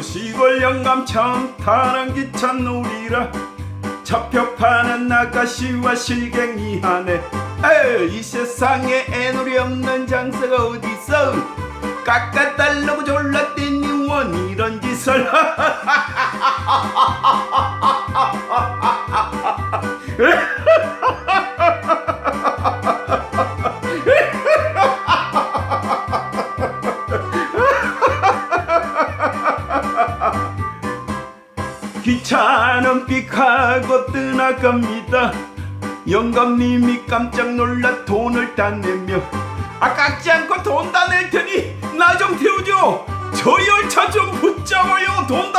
시골 영감 처음 타는 기차 놀이라. 잡혀 파는 아가씨와 실갱이 하네 에이, 이 세상에 애놀이 없는 장사가 어딨어 깎아달라고 졸라대니 원 이런 짓을 기차는 삑하고 떠나갑니다. 영감님이 깜짝 놀라 돈을 다 내며 아깝지 않고 돈 다 낼 테니 나 좀 태워줘 저 열차 좀 붙잡아요. 돈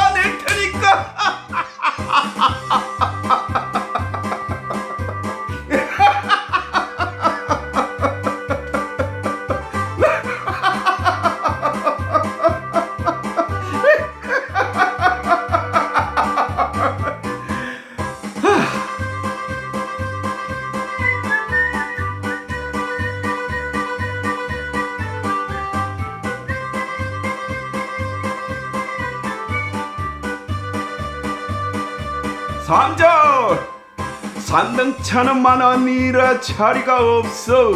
3절. 산등 차는만 아니라 자리가 없어.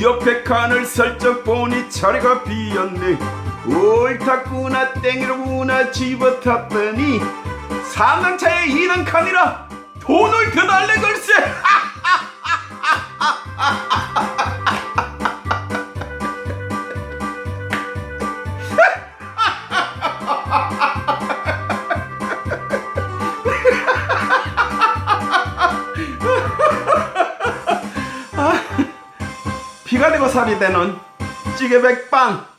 옆에 칸을 살짝 보니 자리가 비었네. 옳다구나 땡이로구나 집어탔더니 산등차에 이는 칸이라 돈을 더 달래? 피가 되고 살이 되는 찌개백빵